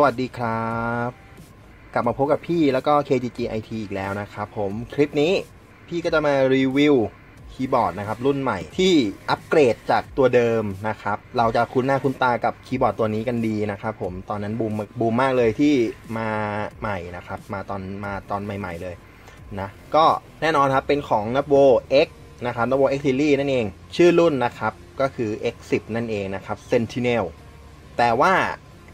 สวัสดีครับ กลับมาพบกับพี่แล้วก็ KGG IT อีกแล้วนะครับผมคลิปนี้พี่ก็จะมารีวิวคีย์บอร์ดนะครับรุ่นใหม่ที่อัปเกรดจากตัวเดิมนะครับเราจะคุ้นหน้าคุ้นตากับคีย์บอร์ดตัวนี้กันดีนะครับผมตอนนั้นบูมบูมมากเลยที่มาใหม่นะครับมาตอนมาตอนใหม่ ๆเลยนะก็แน่นอนครับเป็นของ n a v o X นะครับ n a v o X Series นั่นเอง ชื่อรุ่นนะครับก็คือ X10 นั่นเองนะครับ Sentinel แต่ว่า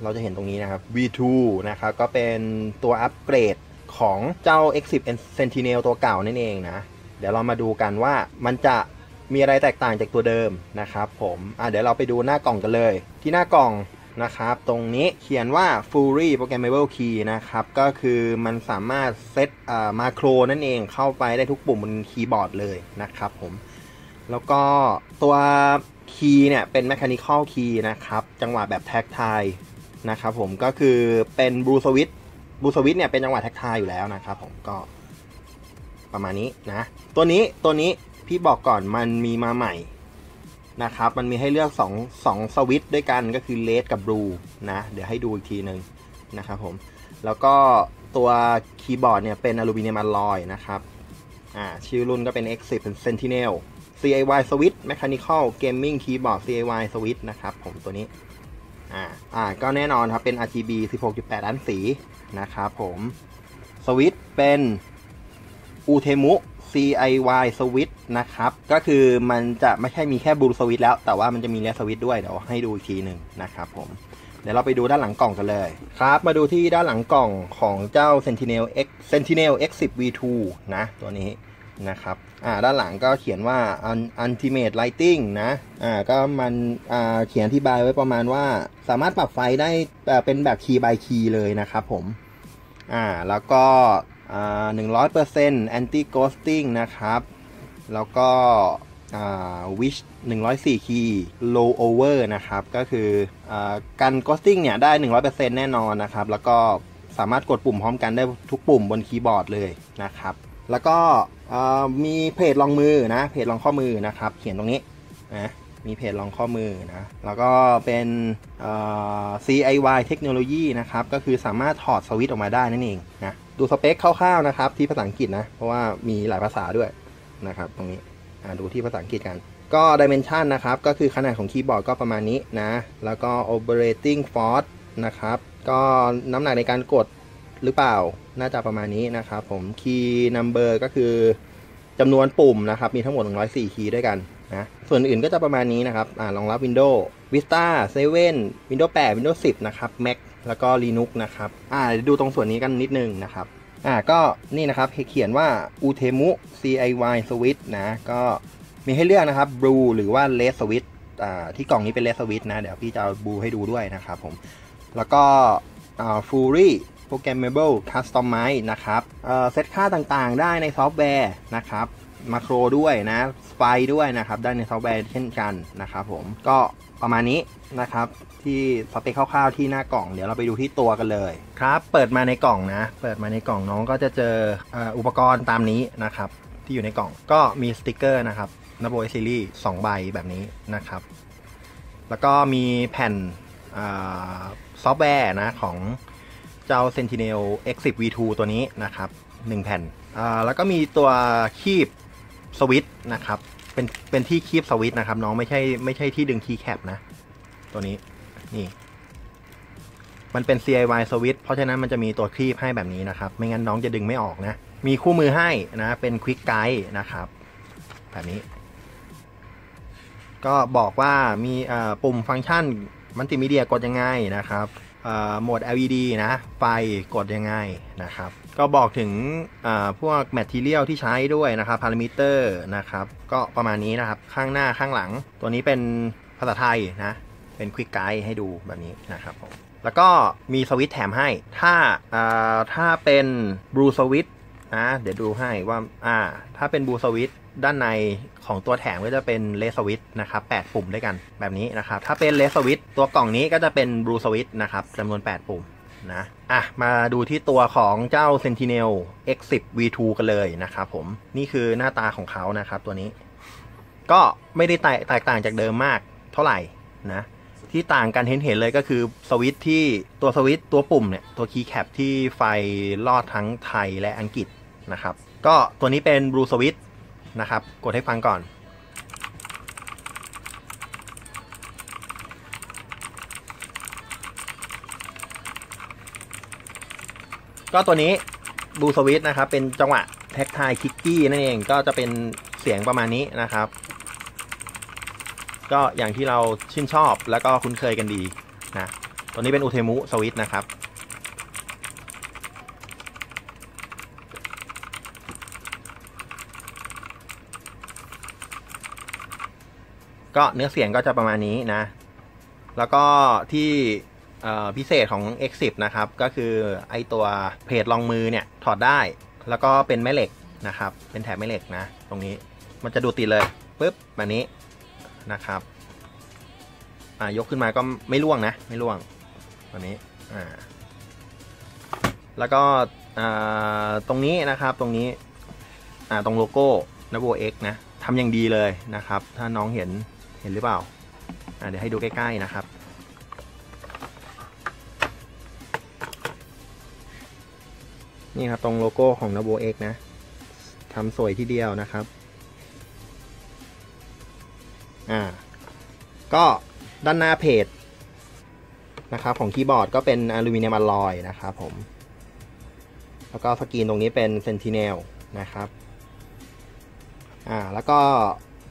เราจะเห็นตรงนี้นะครับ V2 นะครับก็เป็นตัวอัปเกรดของเจ้า X10 Sentinel ตัวเก่านั่นเองนะ เดี๋ยวเรามาดูกันว่ามันจะมีอะไรแตกต่างจากตัวเดิมนะครับผมอะเดี๋ยวเราไปดูหน้ากล่องกันเลย ที่หน้ากล่องนะครับ ตรงนี้เขียนว่า Fury Programmable Key นะครับ ก็คือมันสามารถเซตมาโครนั่นเองเข้าไปได้ทุกปุ่มบนคีย์บอร์ดเลยนะครับผม แล้วก็ตัวคีย์เนี่ยเป็น Mechanical Key นะครับ จังหวะแบบแท็กไท นะครับผมก็คือเป็นบลูสวิตบลูสวิตเนี่ยเป็นจังหวะแท็กไทอยู่แล้วนะครับผมก็ประมาณนี้นะ ตัวนี้ตัวนี้พี่บอกก่อนมันมีมาใหม่นะครับ มันมีให้เลือก2 2สวิตด้วยกันก็คือเลดกับบลูนะ เดี๋ยวให้ดูอีกทีหนึ่งนะครับผม แล้วก็ตัวคีย์บอร์ดเนี่ยเป็นอลูมิเนียมอลลอยนะครับ อ่าชื่อรุ่นก็เป็น X10 เป็น Sentinel CIY Switch Mechanical Gaming Keyboard CIY Switch นะครับผมตัวนี้ อ่าอ่าก็แน่นอนครับเป็น RGB 16.8 ล้านสีนะครับผมสวิตเป็น Utemu CIY สวิตนะครับ ก็คือมันจะไม่ใช่มีแค่บลูสวิตแล้ว แต่ว่ามันจะมีเลสสวิตด้วย เดี๋ยวให้ดูอีกทีหนึ่งนะครับผม เดี๋ยวเราไปดูด้านหลังกล่องกันเลยครับ มาดูที่ด้านหลังกล่องของเจ้า Sentinel X Sentinel X10 V2 นะ ตัวนี้ นะครับอ่าด้านหลังก็เขียนว่า Ultimate Lighting นะอ่าก็มันอ่าเขียนอธิบายไว้ประมาณว่า สามารถปรับไฟได้เป็นแบบ key by key เลยนะครับผมอ่าแล้วก็อ่าหนึ่งร้อยเปอร์เซ็นต์ anti ghosting นะครับ แล้วก็อ่า wish 104 key low over นะครับ ก็คืออ่าการ ghosting เนี่ยได้ 100%แน่นอนนะครับ แล้วก็สามารถกดปุ่มพร้อมกันได้ทุกปุ่มบนคีย์บอร์ดเลยนะครับ แล้วก็ มีเพจรองมือนะ เพจรองข้อมือนะครับ เขียนตรงนี้นะมีเพจรองข้อมือนะ แล้วก็เป็น CIY เทคโนโลยีนะครับ ก็คือสามารถถอดสวิตช์ออกมาได้นั่นเองนะ ดูสเปคคร่าวๆนะครับ ที่ภาษาอังกฤษนะ เพราะว่ามีหลายภาษาด้วยนะครับ ตรงนี้ดูที่ภาษาอังกฤษกัน ก็ dimension นะครับ ก็คือขนาดของคีย์บอร์ดก็ประมาณนี้นะ แล้วก็ operating force นะครับ ก็น้ำหนักในการกดหรือเปล่า น่าจะประมาณนี้นะครับผม key number ก็คือจำนวนปุ่มนะครับ มีทั้งหมด 104 คีย์ด้วยกันนะส่วนอื่นก็จะประมาณนี้นะครับอ่ารองรับ Windows Vista 7 Windows 8 Windows 10 นะครับ Mac แล้วก็ Linux นะครับอ่าดูตรงส่วนนี้กันนิดนึงนะครับอ่าก็นี่นะครับเขียนว่า Utemu CIY Switch นะก็มีให้เลือกนะครับ Blue หรือว่า Red Switch อ่าที่กล่องนี้เป็น Red Switch นะ เดี๋ยวพี่จะเอา Blue ให้ดูด้วยนะครับผม แล้วก็อ่า Fury Programmable Customize นะครับเซตค่าต่างๆ ได้ในซอฟต์แวร์นะครับมาโครด้วยนะไฟด้วยนะครับ ได้ในซอฟต์แวร์เช่นกันนะครับผมก็ประมาณนี้นะครับที่สเปคคร่าวๆที่หน้ากล่องเดี๋ยวเราไปดูที่ตัวกันเลยครับ เปิดมาในกล่องนะ เปิดมาในกล่องน้องก็จะเจออุปกรณ์ตามนี้นะครับ ที่อยู่ในกล่องก็มีสติกเกอร์นะครับนับโบซีรีส์2ใบแบบนี้นะครับ แล้วก็มีแผ่นซอฟต์แวร์นะของ เจ้า Sentinel X10 V2 ตัวนี้นะครับ 1 แผ่นอ่าแล้วก็มีตัวคีบสวิตนะครับ เป็นเป็นที่คีบสวิตนะครับ น้องไม่ใช่ไม่ใช่ที่ดึงคีย์แคปนะ ตัวนี้นี่ มันเป็น CIY สวิตเพราะฉะนั้นมันจะมีตัวคีบให้แบบนี้นะครับ ไม่งั้นน้องจะดึงไม่ออกนะ มีคู่มือให้นะ เป็นควิกไกด์นะครับ แบบนี้ ก็บอกว่ามีปุ่มฟังก์ชันมัลติมีเดียกดยังไงนะครับ โหมด LED นะ ไฟกดยังไงนะครับ ก็บอกถึงพวกแมทเทียลที่ใช้ด้วยนะครับพารามิเตอร์นะครับ ก็ประมาณนี้นะครับ ข้างหน้าข้างหลัง ตัวนี้เป็นภาษาไทยนะ เป็นควิกไกด์ให้ดูแบบนี้นะครับผมแล้วก็มีสวิตช์แถมให้ ถ้าถ้าเป็นบลูสวิตนะ เดี๋ยวดูให้ว่า อ่า ถ้าเป็นบลูสวิต ด้านในของตัวแถมก็จะเป็นเลสวิตนะครับ8ปุ่มด้วยกันแบบนี้นะครับ ถ้าเป็นเลสวิตตัวกล่องนี้ก็จะเป็นบลูสวิตนะครับจำนวน 8 ปุ่มนะอะมาดูที่ตัวของเจ้า Sentinel X10 V2 กันเลยนะครับผมนี่คือหน้าตาของเขานะครับตัวนี้ ก็ไม่ได้แตกต่างจากเดิมมากเท่าไหร่นะที่ต่างกันเห็นเห็นเลยก็คือสวิตที่ตัวสวิตตัวปุ่มเนี่ยตัวคีย์แคปที่ไฟลอดทั้งไทยและอังกฤษนะครับก็ตัวนี้เป็นบลูสวิต นะครับ กดให้ฟังก่อน ก็ตัวนี้บูสวิตนะครับ เป็นจังหวะแท็กทายคิกกี้นั่นเองก็จะเป็นเสียงประมาณนี้นะครับ ก็อย่างที่เราชื่นชอบแล้วก็คุ้นเคยกันดีนะตัวนี้เป็นอุเทมุสวิตนะครับ ก็เนื้อเสียงก็จะประมาณนี้นะ แล้วก็ที่พิเศษของ X10 นะครับ ก็คือไอตัวเพจรองมือเนี่ยถอดได้ แล้วก็เป็นแม่เหล็กนะครับ เป็นแถบแม่เหล็กนะ ตรงนี้มันจะดูติดเลยปุ๊บแบบนี้นะครับอ่ายกขึ้นมาก็ไม่ร่วงนะ ไม่ร่วงแบบนี้อ่าแล้วก็ตรงนี้นะครับตรงนี้ตรงโลโก้นโวเอ็กนะทำอย่างดีเลยนะครับ ถ้าน้องเห็น เห็นหรือเปล่าเดี๋ยวให้ดูใกล้ ๆ นะครับ นี่ครับตรงโลโก้ของ n a v o X นะทำสวยทีเดียวนะครับ อ่า ก็ด้านหน้าเพจนะครับของคีย์บอร์ดก็เป็นอลูมิเนียมอลลอยนะครับผม แล้วก็สกรีนตรงนี้เป็น Sentinel นะครับ อ่า แล้วก็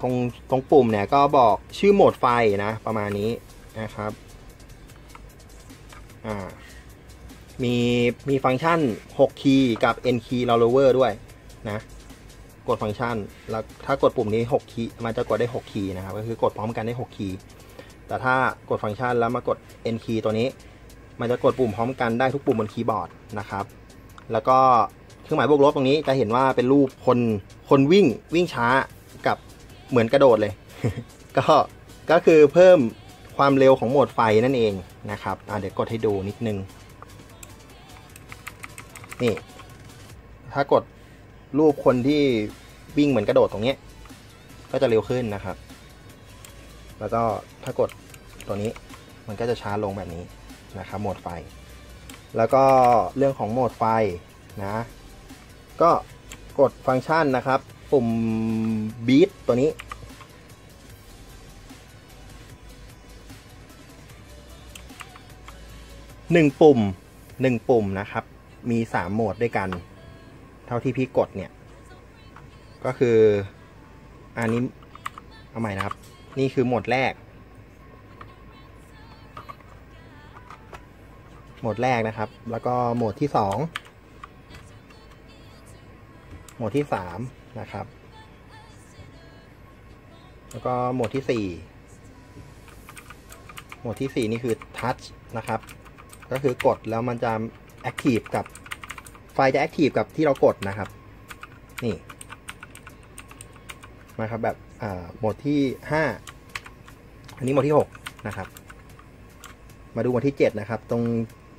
ตรงตรงปุ่มเนี่ยก็บอกชื่อโหมดไฟนะ ประมาณนี้นะครับอ่ามีมีฟังก์ชัน 6 คีย์กับ N key rollover ด้วยนะ กดฟังก์ชัน แล้วถ้ากดปุ่มนี้ 6 คีย์มันจะกดได้ 6 คีย์นะครับ ก็คือกดพร้อมกันได้ 6 คีย์ แต่ถ้ากดฟังก์ชันแล้วมากด N key ตัวนี้ มันจะกดปุ่มพร้อมกันได้ทุกปุ่มบนคีย์บอร์ดนะครับ แล้วก็เครื่องหมายบวกลบตรงนี้จะเห็นว่าเป็นรูปคนคนวิ่งวิ่งช้ากับ เหมือนกระโดดเลย ก็ก็คือเพิ่มความเร็วของโหมดไฟนั่นเองนะครับเดี๋ยวกดให้ดูนิดนึง นี่ ถ้ากดรูปคนที่วิ่งเหมือนกระโดดตรงนี้ก็จะเร็วขึ้นนะครับ แล้วก็ถ้ากดตัวนี้มันก็จะช้าลงแบบนี้นะครับโหมดไฟ แล้วก็เรื่องของโหมดไฟนะ ก็กดฟังก์ชันนะครับ ปุ่มบีทตัวนี้ หนึ่งปุ่มหนึ่งปุ่มนะครับ มีสามโหมดด้วยกัน เท่าที่พี่กดเนี่ย ก็คืออันนี้เอาใหม่นะครับ นี่คือโหมดแรก โหมดแรกนะครับ แล้วก็โหมดที่สองโหมดที่สามนะครับ แล้วก็โหมดที่สี่โหมดที่สี่นี่คือทัชนะครับ ก็คือกดแล้วมันจะแอคทีฟกับไฟจะแอคทีฟกับที่เรากดนะครับ นี่มาครับแบบโหมดที่ห้าอันนี้โหมดที่หกนะครับ มาดูโหมดที่เจ็ดนะครับ ตรง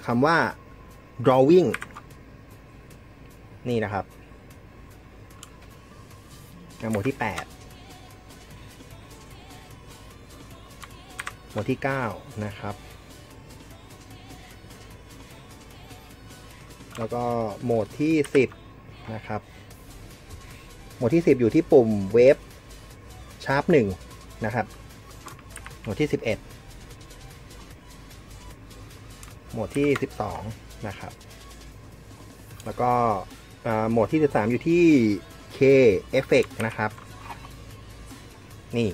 คำว่า drawing นี่นะครับโหมดที่แปดโหมดที่เก้านะครับ แล้วก็โหมดที่ 10 นะครับ โหมดที่ 10 อยู่ที่ปุ่มเวฟชาร์ป1นะครับ โหมดที่ 11 โหมดที่ 12 นะครับ แล้วก็โหมดที่ 13 อยู่ที่ K Effect นะครับ นี่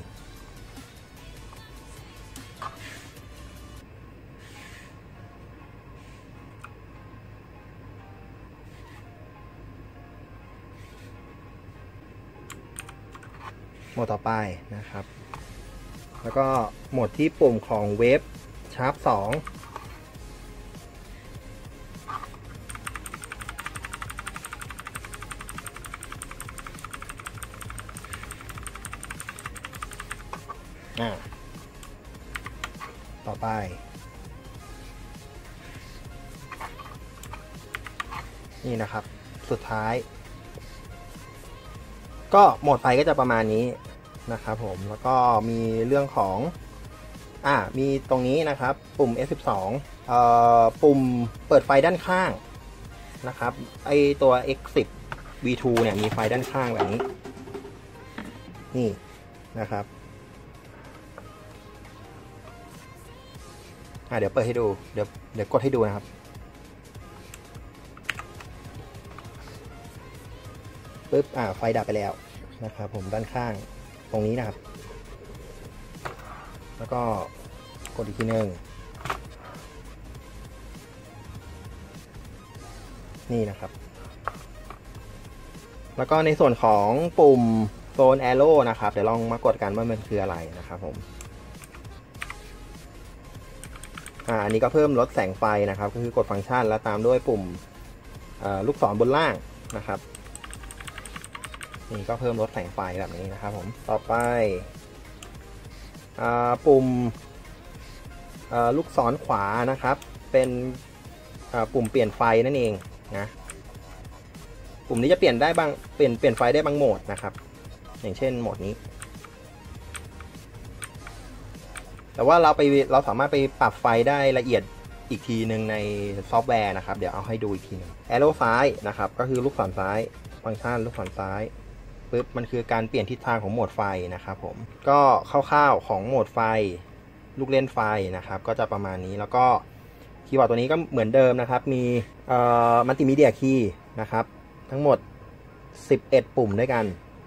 มดต่อไปนะครับ แล้วก็โหมดที่ปุ่มของเวฟชาร์ป2อ่าต่อไป นี่นะครับ สุดท้าย ก็โหมดไฟก็จะประมาณนี้ นะครับผมแล้วก็มีเรื่องของอ่ามีตรงนี้นะครับ ปุ่ม F12 เอ่อปุ่มเปิดไฟด้านข้างนะครับไอตัว X10 V2 เนี่ยมีไฟด้านข้างแบบนี้ นี่นะครับอ่าเดี๋ยวเปิดให้ดูเดี๋ยวเดี๋ยวกดให้ดูนะครับปึ๊บอ่าไฟดับไปแล้วนะครับผมด้านข้าง ตรงนี้นะครับ แล้วก็กดอีกทีหนึ่งนี่นะครับ แล้วก็ในส่วนของปุ่มโซนแอโร่นะครับ เดี๋ยวลองมากดกันว่ามันคืออะไรนะครับผมอ่าอันนี้ก็เพิ่มลดแสงไฟนะครับ ก็คือกดฟังก์ชันแล้วตามด้วยปุ่มลูกศรบนล่างนะครับ นี่ก็เพิ่มลดแสงไฟแบบนี้นะครับผมต่อไปปุ่มลูกศรขวานะครับ เป็นปุ่มเปลี่ยนไฟนั่นเองนะปุ่มนี้จะเปลี่ยนได้บางเปลี่ยนเปลี่ยนไฟได้บางโหมดนะครับ อย่างเช่นโหมดนี้ แต่ว่าเราไปเราสามารถไปปรับไฟได้ละเอียดอีกทีหนึ่งในซอฟต์แวร์นะครับ เดี๋ยวเอาให้ดูอีกทีนึงแอโร่ซ้ายนะครับ ก็คือลูกศรซ้าย ฟังก์ชันลูกศรซ้าย ปุ๊บมันคือการเปลี่ยนทิศทางของโหมดไฟนะครับผมก็คร่าวๆของโหมดไฟ ลูกเล่นไฟนะครับ ก็จะประมาณนี้แล้วก็คีย์บอร์ดตัวนี้ก็เหมือนเดิมนะครับ มีมัลติมีเดียคีย์นะครับ ทั้งหมด 11 ปุ่มด้วยกัน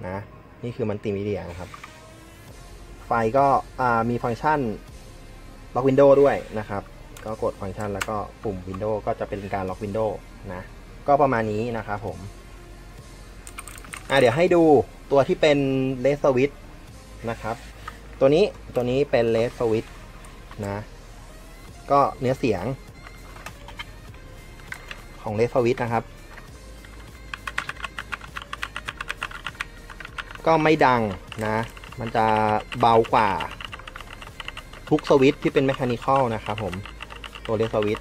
นะนี่คือมัลติมีเดียนะครับ ไฟก็มีฟังก์ชันล็อกวินโดว์ด้วยนะครับ ก็กดฟังก์ชันแล้วก็ปุ่มวินโดว์ก็จะเป็นการล็อกวินโดว์นะ ก็ประมาณนี้นะครับผม อะเดี๋ยวให้ดูตัวที่เป็นเลสสวิตนะครับ ตัวนี้ตัวนี้เป็นเลสสวิตนะ ก็เนื้อเสียง ของเลสสวิตนะครับ ก็ไม่ดังนะ มันจะเบากว่าทุกสวิตที่เป็นแมชานิคอลนะครับผม ตัวเลสวิต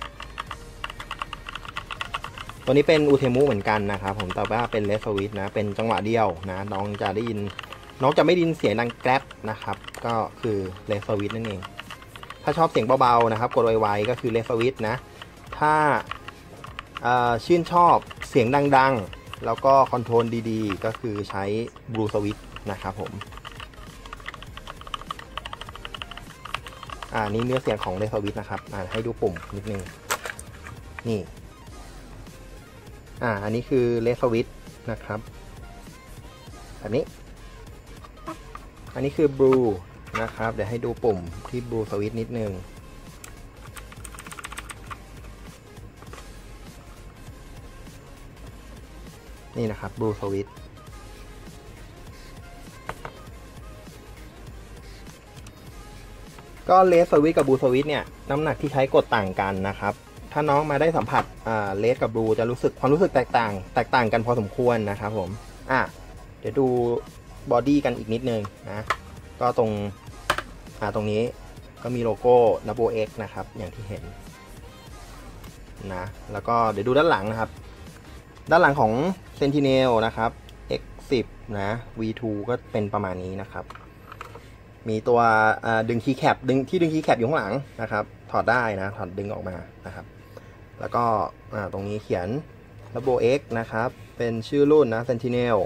ตัวนี้เป็นอูเทมุเหมือนกันนะครับผมแต่ว่าเป็นเลสวิตนะ เป็นจังหวะเดียวนะน้องจะได้ยินน้องจะไม่ได้ยินเสียงดังแกร็บนะครับ ก็คือเลสวิตนั่นเอง ถ้าชอบเสียงเบาๆนะครับ กดไวๆก็คือเลสวิตนะ ถ้าชื่นชอบเสียงดังๆ แล้วก็คอนโทรลดีๆ ก็คือใช้บลูสวิตนะครับผมอ่านี่เนื้อเสียงของเลสวิตนะครับอ่าให้ดูปุ่มนิดนึงนี่ อ่า อันนี้คือเลสวิตนะครับ แบบนี้ อันนี้คือบลูนะครับ เดี๋ยวให้ดูปุ่มที่บลูสวิตนิดนึง นี่นะครับบลูสวิตก็เลสสวิตกับบลูสวิตเนี่ย น้ำหนักที่ใช้กดต่างกันนะครับ ถ้าน้องมาได้สัมผัสเลสกับบลูจะรู้สึกความรู้สึกแตกต่าง แตกต่างกันพอสมควรนะครับผมอะเดี๋ยวดูบอดี้กันอีกนิดนึงนะ ก็ตรงอ่าตรงนี้ก็มีโลโก้ Double X นะครับ อย่างที่เห็นนะแล้วก็เดี๋ยวดูด้านหลังนะครับ ด้านหลังของ Sentinel นะครับ X10 นะ V2 ก็เป็นประมาณนี้นะครับ มีตัวดึงคีย์แคปดึงที่ดึงคีย์แคปอยู่ข้างหลังนะครับ ถอดได้นะ ถอดดึงออกมานะครับ แล้วก็ตรงนี้เขียน Double X นะครับ เป็นชื่อรุ่นนะ Sentinel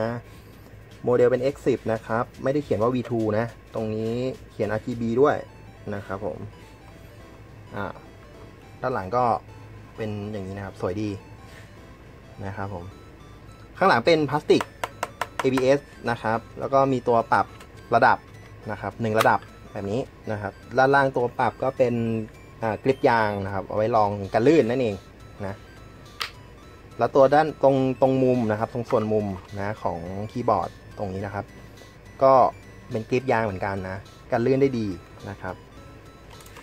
นะ โมเดลเป็น X10 นะครับ ไม่ได้เขียนว่า V2 นะ ตรงนี้เขียน RGB ด้วยนะครับผมด้านหลังก็เป็นอย่างนี้นะครับ สวยดีนะครับผม ข้างหลังเป็นพลาสติก ABS นะครับ แล้วก็มีตัวปรับระดับนะครับหนึ่งระดับแบบนี้นะครับ ด้านล่างตัวปรับก็เป็น กริปยางนะครับ เอาไว้รองกันลื่นนั่นเองนะแล้วตัวด้านตรงตรงมุมนะครับ ตรงส่วนมุมนะของคีย์บอร์ดตรงนี้นะครับ ก็เป็นกริปยางเหมือนกันนะกันลื่นได้ดีนะครับ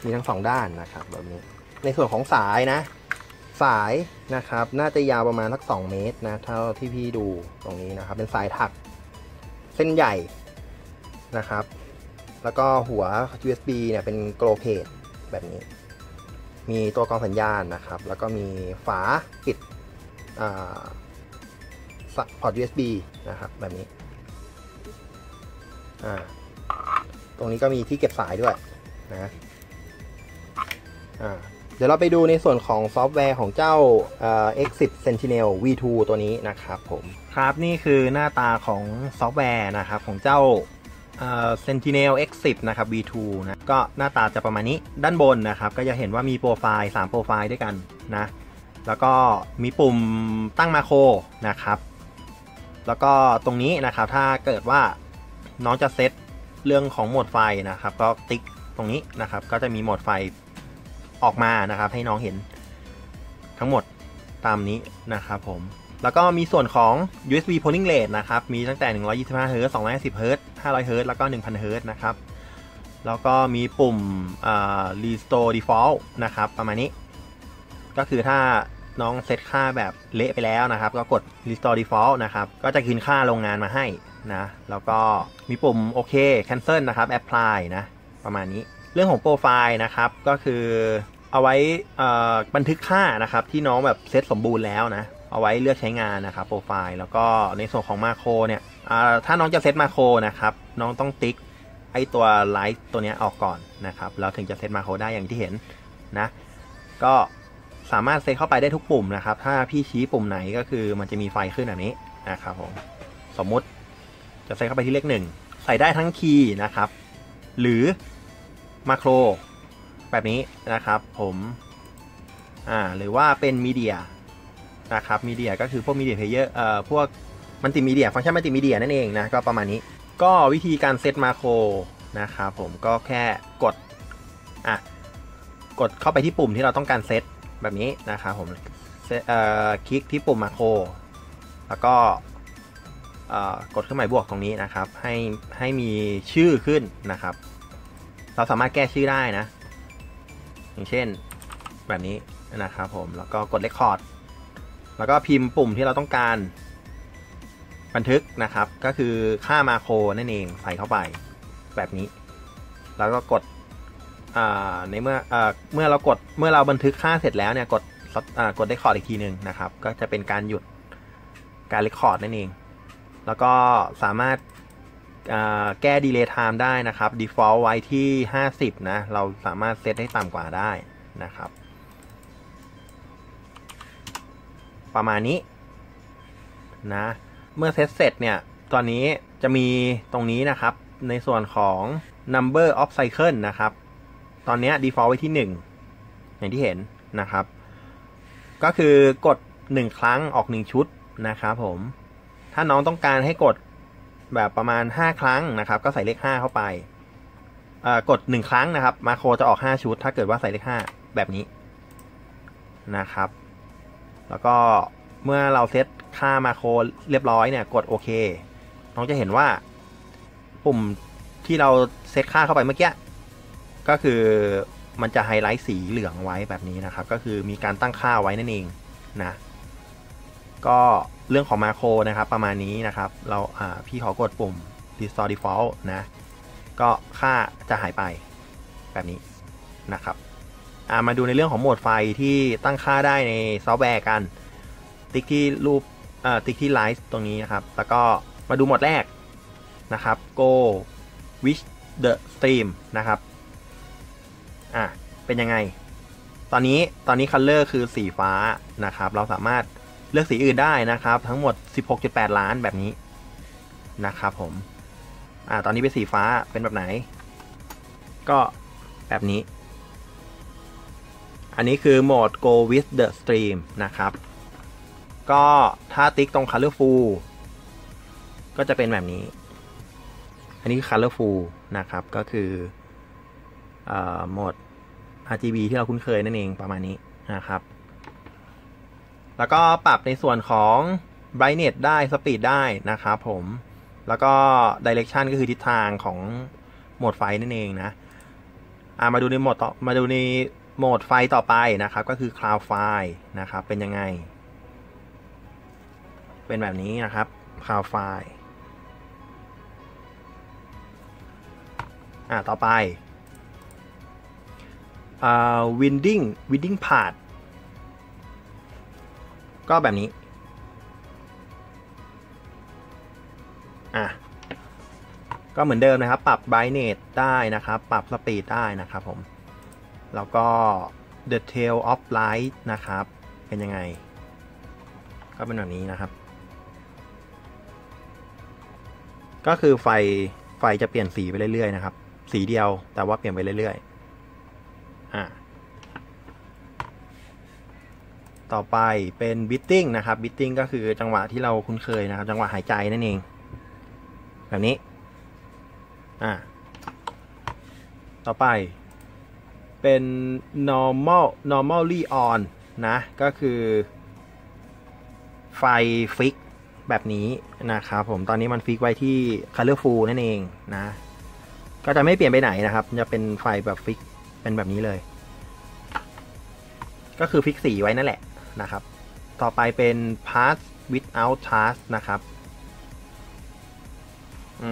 มีทั้งสองด้านนะครับแบบนี้ในส่วนของสายนะ สายนะครับ น่าจะยาวประมาณสัก2เมตรนะเท่าที่พี่ดูตรงนี้นะครับ เป็นสายถักเส้นใหญ่นะครับ แล้วก็หัว USB เนี่ยเป็นโกลเพดแบบนี้ มีตัวกรองสัญญาณนะครับ แล้วก็มีฝาปิดพอร์ต USB นะครับ แบบนี้ ตรงนี้ก็มีที่เก็บสายด้วยนะเดี๋ยวเราไปดูในส่วนของซอฟต์แวร์ของเจ้า Exit Sentinel V2 ตัวนี้นะครับผม ครับนี่คือหน้าตาของซอฟต์แวร์นะครับของเจ้า Sentinel X10 นะครับ V2 นะก็หน้าตาจะประมาณนี้ด้านบนนะครับ ก็จะเห็นว่ามีโปรไฟล์ 3 โปรไฟล์ด้วยกันนะ แล้วก็มีปุ่มตั้งมาโครนะครับ แล้วก็ตรงนี้นะครับถ้าเกิดว่าน้องจะเซตเรื่องของโหมดไฟนะครับ ก็ติ๊กตรงนี้นะครับ ก็จะมีโหมดไฟออกมานะครับ ให้น้องเห็นทั้งหมดตามนี้นะครับผม แล้วก็มีส่วนของ USB polling rate นะครับ มีตั้งแต่ 125 Hz 250 Hz 500 Hz แล้วก็ 1000 Hz นะครับ แล้วก็มีปุ่ม restore default นะครับ ประมาณนี้ ก็คือถ้าน้องเซตค่าแบบเละไปแล้วนะครับ ก็กด restore default นะครับ ก็จะคืนค่าโรงงานมาให้นะ แล้วก็มีปุ่มโอเค cancel นะครับ apply นะ ประมาณนี้ เรื่องของโปรไฟล์นะครับ ก็คือเอาไว้บันทึกค่านะครับที่น้องแบบเซตสมบูรณ์แล้วนะ เอาไว้เลือกใช้งานนะครับโปรไฟล์แล้วก็ในส่วนของมาโครเนี่ยถ้าน้องจะเซตมาโครนะครับน้องต้องติ๊กไอตัวไลท์ตัวนี้ออกก่อนนะครับแล้วถึงจะเซตมาโครได้อย่างที่เห็นนะก็สามารถเซตเข้าไปได้ทุกปุ่มนะครับ ถ้าพี่ชี้ปุ่มไหนก็คือมันจะมีไฟขึ้นแบบนี้นะครับผมสมมุติจะเซตเข้าไปที่เลขหนึ่งใส่ได้ทั้งคีย์นะครับ หรือมาโครแบบนี้นะครับผมอ่าหรือว่าเป็นมีเดีย นะครับมีเดียก็คือพวกมีเดียเพลเยอร์เอ่อพวกมัลติมีเดียฟังก์ชันมัลติมีเดียนั่นเองนะก็ประมาณนี้ ก็วิธีการเซตมาโครนะครับผมก็แค่กดอะกดเข้าไปที่ปุ่มที่เราต้องการเซตแบบนี้นะครับผมเอ่อคลิกที่ปุ่มมาโครแล้วก็กดเครื่องหมายบวกตรงนี้นะครับให้ให้มีชื่อขึ้นนะครับ เราสามารถแก้ชื่อได้นะ อย่างเช่นแบบนี้นะครับผมแล้วก็กด Record แล้วก็พิมพ์ปุ่มที่เราต้องการ บันทึกนะครับ ก็คือค่ามาโครนั่นเองใส่เข้าไป แบบนี้ แล้วก็กดในเมื่อเมื่อเรากดเมื่อเราบันทึกค่าเสร็จแล้วเนี่ยกดกดได้คอร์ดอีกทีหนึ่งนะครับ ก็จะเป็นการหยุดการรคคอร์ดนั่นเอง แล้วก็สามารถแก้ดีเลย์ไทม์ได้นะครับ default ไว้ที่ 50 นะ เราสามารถเซตให้ต่ำกว่าได้นะครับ ประมาณนี้นะเมื่อเซตเสร็จเนี่ย ตอนนี้จะมีตรงนี้นะครับ ในส่วนของ number of cycle นะครับ ตอนนี้ default ไว้ที่ 1 อย่างที่เห็นนะครับ ก็คือกด 1 ครั้งออก 1 ชุดนะครับผม ถ้าน้องต้องการให้กดแบบประมาณ 5 ครั้งนะครับ ก็ใส่เลข 5 เข้าไป กด 1 ครั้งนะครับ มาโครจะออก 5 ชุด ถ้าเกิดว่าใส่เลข 5 แบบนี้นะครับ แล้วก็เมื่อเราเซตค่ามาโครเรียบร้อยเนี่ย กดโอเค น้องจะเห็นว่า ปุ่มที่เราเซตค่าเข้าไปเมื่อกี้ ก็คือมันจะไฮไลท์สีเหลืองไว้แบบนี้นะครับ ก็คือมีการตั้งค่าไว้นั่นเองนะ ก็เรื่องของมาโครนะครับ ประมาณนี้นะครับ เราพี่ขอกดปุ่ม restore default นะ ก็ค่าจะหายไปแบบนี้นะครับ มาดูในเรื่องของโหมดไฟที่ตั้งค่าได้ในซอฟต์แวร์กัน ติ๊กที่รูปติ๊กที่ไลท์ตรงนี้นะครับ แล้วก็มาดูโหมดแรกนะครับ go with the stream นะครับอะเป็นยังไง ตอนนี้ตอนนี้คัลเลอร์คือสีฟ้านะครับ เราสามารถเลือกสีอื่นได้นะครับ ทั้งหมด 16.8 ล้านแบบนี้นะครับผมอ่าตอนนี้เป็นสีฟ้าเป็นแบบไหน ก็แบบนี้ อันนี้คือโหมด go with the stream นะครับ ก็ถ้าติ๊กตรง colorful ก็จะเป็นแบบนี้ อันนี้คือ colorful นะครับ ก็คือโหมด RGB ที่เราคุ้นเคยนั่นเองประมาณนี้นะครับ แล้วก็ปรับในส่วนของ brightness ได้ speed ได้นะครับผม แล้วก็ direction ก็คือทิศทางของโหมดไฟนั่นเองนะ อ่ามาดูในโหมดต่อมาดูใน โหมดไฟต่อไปนะครับ ก็คือ cloud ไฟนะครับ เป็นยังไง เป็นแบบนี้นะครับ cloud ไฟอ่าต่อไปอ่า winding winding part ก็แบบนี้ อะ ก็เหมือนเดิมนะครับ ปรับ brightness ได้นะครับ ปรับ speed ได้นะครับผม แล้วก็ the tail of light นะครับ เป็นยังไง ก็เป็นแบบนี้นะครับ ก็คือไฟไฟจะเปลี่ยนสีไปเรื่อยๆนะครับ สีเดียวแต่ว่าเปลี่ยนไปเรื่อยๆอ่าต่อไปเป็น beating นะครับ beating ก็คือจังหวะที่เราคุ้นเคยนะครับ จังหวะหายใจนั่นเอง แบบนี้ อ่า ต่อไป เป็น normal normally on นะ ก็คือไฟฟิกแบบนี้นะครับผมตอนนี้มันฟิกไว้ที่ colorful นั่นเองนะ ก็จะไม่เปลี่ยนไปไหนนะครับ จะเป็นไฟแบบฟิกเป็นแบบนี้เลย ก็คือฟิกสีไว้นั่นแหละนะครับ ต่อไปเป็น pass without task นะครับอื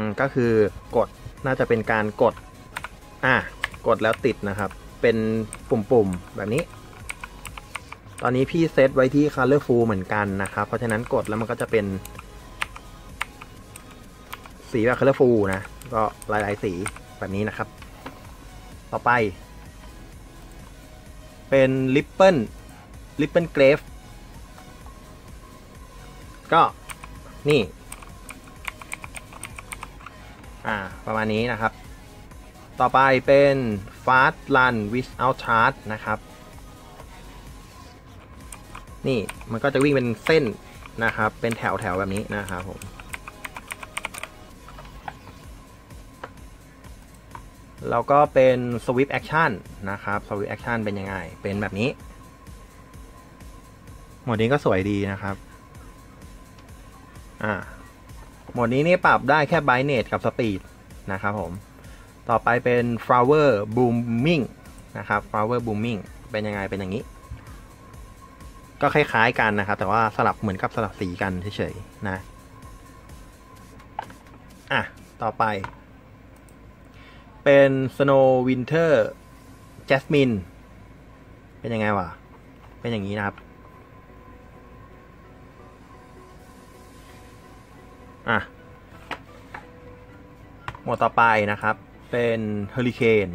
มก็คือกดน่าจะเป็นการกด อะ กดแล้วติดนะครับ เป็นปุ่มๆ แบบนี้ ตอนนี้พี่เซตไว้ที่ colorful เหมือนกันนะครับ เพราะฉะนั้นกดแล้วมันก็จะเป็น สีแบบ colorful นะ ก็หลายๆ สีแบบนี้นะครับ ต่อไป เป็น ripple ripple grave ก็นี่ อ่า ประมาณนี้นะครับ ต่อไปเป็น fast run without charge นะครับ นี่มันก็จะวิ่งเป็นเส้นนะครับ เป็นแถวแถวแบบนี้นะครับผม แล้วก็เป็น swift action นะครับ swift action เป็นยังไง เป็นแบบนี้ โหมดนี้ก็สวยดีนะครับ อ่า โหมดนี้นี่ปรับได้แค่ brightness กับ speed นะครับผม ต่อไปเป็น flower blooming นะครับ flower blooming เป็นยังไงเป็นอย่างนี้ ก็คล้ายๆกันนะครับ แต่ว่าสลับเหมือนกับสลับสีกันเฉยๆนะ อะ ต่อไป เป็น snow winter jasmine เป็นยังไงวะ เป็นอย่างนี้นะครับ อะ หมวดต่อไปนะครับ เป็นเฮอริเคน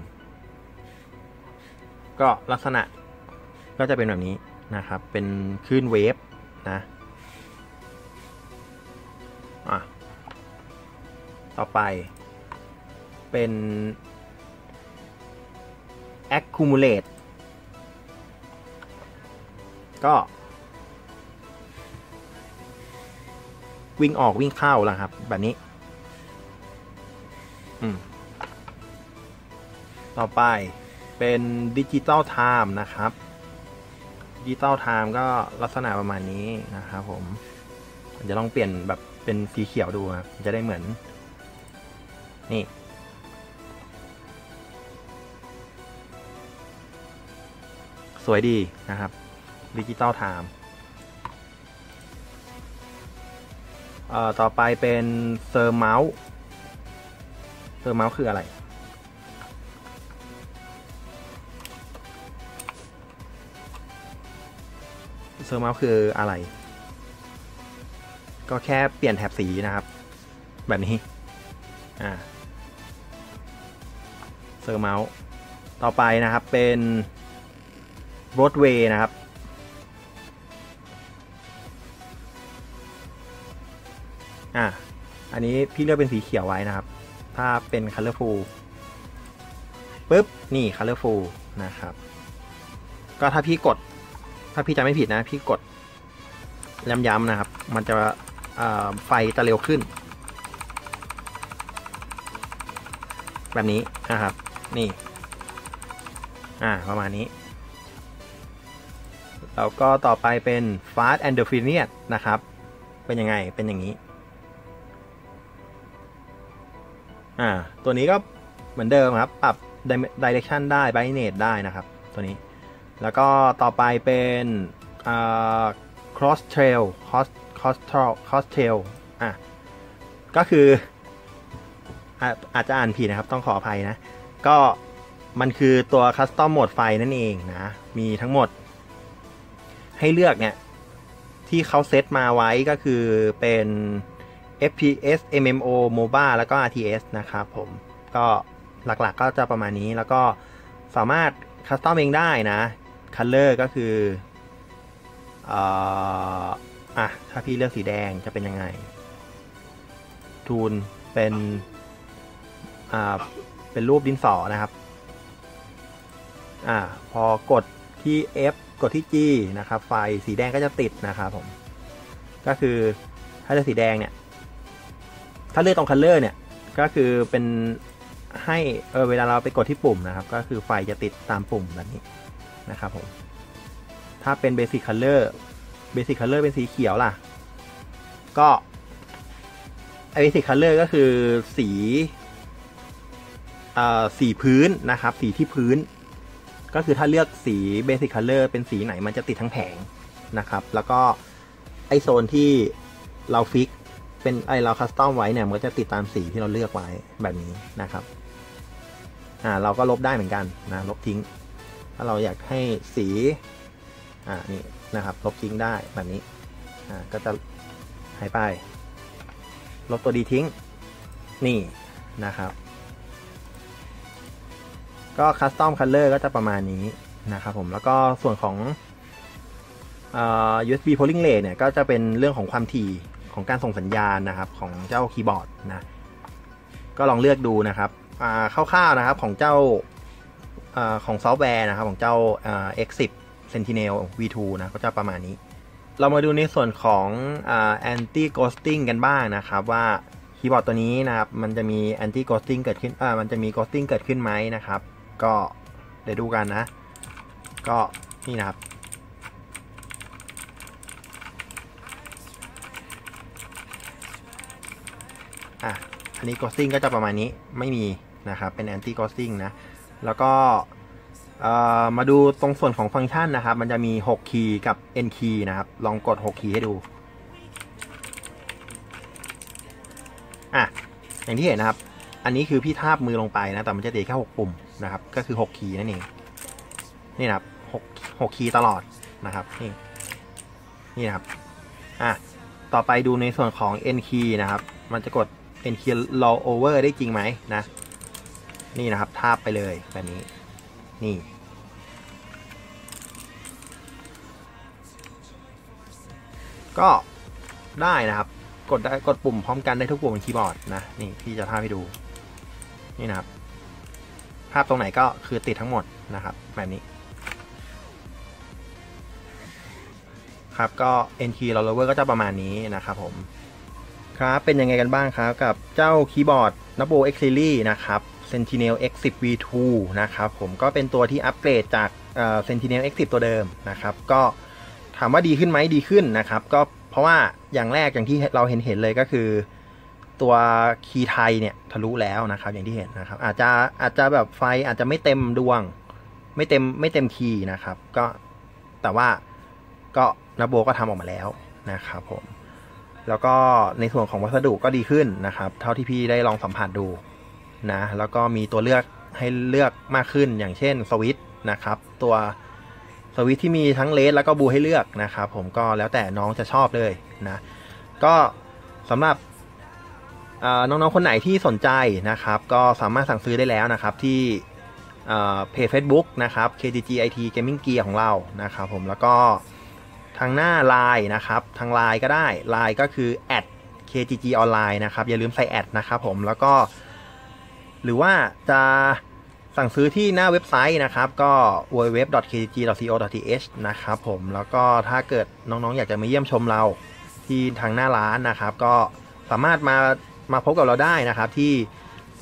ก็ลักษณะก็จะเป็นแบบนี้นะครับ เป็นคลื่นเวฟนะอะต่อไปเป็น accumulate ก็ วิ่งออกวิ่งเข้าแล้วครับ แบบนี้ อืม ต่อไปเป็นดิจิตอลไทม์นะครับดิจิตอลไทม์ก็ลักษณะประมาณนี้นะครับผมจะลองเปลี่ยนแบบเป็นสีเขียวดูครับจะได้เหมือน นี่สวยดีนะครับดิจิตอลไทม์เอ่อต่อไปเป็นเซอร์เมาส์เซอร์เมาส์คืออะไร เซอร์เมาส์คืออะไร ก็แค่เปลี่ยนแถบสีนะครับ แบบนี้ อ่าเซอร์เมาส์ต่อไปนะครับเป็นรถเวย์นะครับอ่าอันนี้พี่เลือกเป็นสีเขียวไว้นะครับ ถ้าเป็น colorful ปุ๊บ นี่ colorful นะครับ ก็ถ้าพี่กด ถ้าพี่จะไม่ผิดนะ พี่กดย้ำๆนะครับ มันจะไฟจะเร็วขึ้น แบบนี้นะครับ นี่ อ่า ประมาณนี้ แล้วก็ต่อไปเป็น fast and the furious นะครับ เป็นยังไง เป็นอย่างนี้ อ่า ตัวนี้ก็เหมือนเดิมครับ ปรับ direction ได้ brightness ได้นะครับ ตัวนี้ แล้วก็ต่อไปเป็นอ่า cross trail cross cross trail cross trail อะก็คืออาอาจจะอ่านผิดนะครับ ต้องขออภัยนะ ก็มันคือตัว custom mode ไฟนั่นเองนะ มีทั้งหมด ให้เลือกเนี่ย ที่เขาเซตมาไว้ก็คือเป็น FPS MMO MOBA แล้วก็ RTS นะครับผม ก็หลักๆก็จะประมาณนี้แล้วก็สามารถคัสตอมเองได้นะ Color ก็คืออ่าอะถ้าพี่เลือกสีแดงจะเป็นยังไง ทูนเป็นอ่าเป็นรูปดินสอนะครับอ่าพอกดที่ F กดที่ G นะครับ ไฟสีแดงก็จะติดนะครับผม ก็คือถ้าเลือกสีแดงเนี่ย ถ้าเลือกตรงคัลเลอร์เนี่ย ก็คือเป็นให้เออเวลาเราไปกดที่ปุ่มนะครับ ก็คือไฟจะติดตามปุ่มแบบนี้ นะครับผม ถ้าเป็น Basic Color Basic Color เป็นสีเขียวล่ะ ก็ไอ Basic Color ก็คือสีอ่อสีพื้นนะครับ สีที่พื้น ก็คือถ้าเลือกสี Basic Color เป็นสีไหนมันจะติดทั้งแผงนะครับ แล้วก็ไอโซนที่เราฟิกเป็นไอเราคัสตอมไว้เนี่ยมันก็จะติดตามสีที่เราเลือกไว้แบบนี้นะครับ อ่าเราก็ลบได้เหมือนกันนะลบทิ้ง ถ้าเราอยากให้สีอ่านี่นะครับลบทิ้งได้แบบนี้อ่าก็จะหายไป ลบตัวดีทิ้ง นี่นะครับ ก็คัสตอมคัลเลอร์ก็จะประมาณนี้นะครับผมแล้วก็ส่วนของ USB polling rate เนี่ยก็จะเป็นเรื่องของความถี่ของการส่งสัญญาณนะครับของเจ้าคีย์บอร์ดนะ ก็ลองเลือกดูนะครับคร่าวๆนะครับของเจ้า ของซอฟต์แวร์นะครับ ของเจ้า X10 Sentinel V2 นะก็จะประมาณนี้ เรามาดูในส่วนของ anti ghosting กันบ้างนะครับ ว่าคีย์บอร์ดตัวนี้นะครับ มันจะมี anti ghosting เกิดขึ้นอ่ามันจะมี ghosting เกิดขึ้นไหมนะครับ ก็เดี๋ยวดูกันนะ ก็นี่นะครับอะอันนี้ ghosting ก็จะประมาณนี้ไม่มีนะครับ เป็น anti ghosting นะ แล้วก็มาดูตรงส่วนของฟังก์ชันนะครับ มันจะมี 6 คีย์กับ n คีย์นะครับ ลองกด 6 คีย์ให้ดู อะ อย่างที่เห็นนะครับ อันนี้คือพี่ทาบมือลงไปนะ แต่มันจะติดแค่ 6 ปุ่มนะครับ ก็คือ 6 คีย์นั่นเอง นี่นะครับ6 6คีย์ตลอดนะครับ นี่ นี่นะครับ อะ ต่อไปดูในส่วนของ n key นะครับ มันจะกด n key roll over ได้จริงไหมนะ นี่นะครับ ทาบไปเลยแบบนี้ นี่ ก็ได้นะครับ กดได้กดปุ่มพร้อมกันได้ทุกปุ่มบนคีย์บอร์ดนะ นี่พี่จะทาบให้ดู นี่นะครับ ภาพตรงไหนก็คือติดทั้งหมดนะครับ แบบนี้ ครับก็ n key rollover ก็จะประมาณนี้นะครับผมครับ เป็นยังไงกันบ้างครับ กับเจ้าคีย์บอร์ด n a b o X Series นะครับ Sentinel X10 V2 นะครับผมก็เป็นตัวที่อัปเกรดจาก Sentinel X10 ตัวเดิมนะครับก็ถามว่าดีขึ้นไหมดีขึ้นนะครับก็เพราะว่าอย่างแรกอย่างที่เราเห็นเห็นเลยก็คือ ตัวคีย์ไทยเนี่ยทะลุแล้วนะครับอย่างที่เห็นนะครับอาจจะอาจจะแบบไฟอาจจะไม่เต็มดวง ไม่เต็มไม่เต็มคีย์นะครับก็แต่ว่าก็นาโบก็ทำออกมาแล้วนะครับผมแล้วก็ในส่วนของวัสดุก็ดีขึ้นนะครับ เท่าที่พี่ได้ลองสัมผัสดู นะ แล้วก็มีตัวเลือกให้เลือกมากขึ้นอย่างเช่นสวิตนะครับ ตัวสวิตที่มีทั้งเลสแล้วก็บูให้เลือกนะครับ ผมก็แล้วแต่น้องจะชอบเลยนะ ก็สำหรับน้องๆ คนไหนที่สนใจนะครับ ก็สามารถสั่งซื้อได้แล้วนะครับที่เพจ Facebook นะครับ KTG IT Gaming Gear ของเรานะครับ ผมแล้วก็ทางหน้า Line นะครับ ทาง Line ก็ได้ Line ก็คือ @kgg online นะครับ อย่าลืมใส่แอดนะครับผมแล้วก็ หรือว่าจะสั่งซื้อที่หน้าเว็บไซต์นะครับ ก็ www.kgg.co.th นะครับผมแล้วก็ถ้าเกิดน้องๆ อยากจะมาเยี่ยมชมเราที่ทางหน้าร้านนะครับ ก็สามารถมามาพบกับเราได้นะครับที่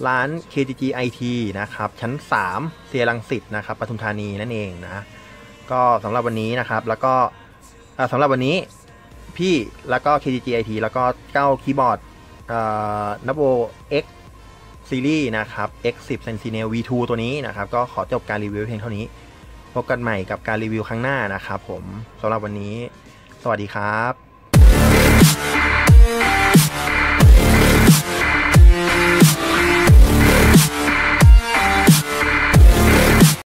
ร้าน KGG IT นะครับ ชั้น 3 เซียรังสิตนะครับปทุมธานีนั่นเองนะก็สำหรับวันนี้นะครับ แล้วก็สำหรับวันนี้พี่แล้วก็ KGG IT แล้วก็เก้าคีย์บอร์ดนับโบ X ซีรีส์นะครับ X10 Sentinel V2 ตัวนี้นะครับ ก็ขอจบการรีวิวเพียงเท่านี้ พบกันใหม่กับการรีวิวครั้งหน้านะครับผมสำหรับวันนี้ สวัสดีครับ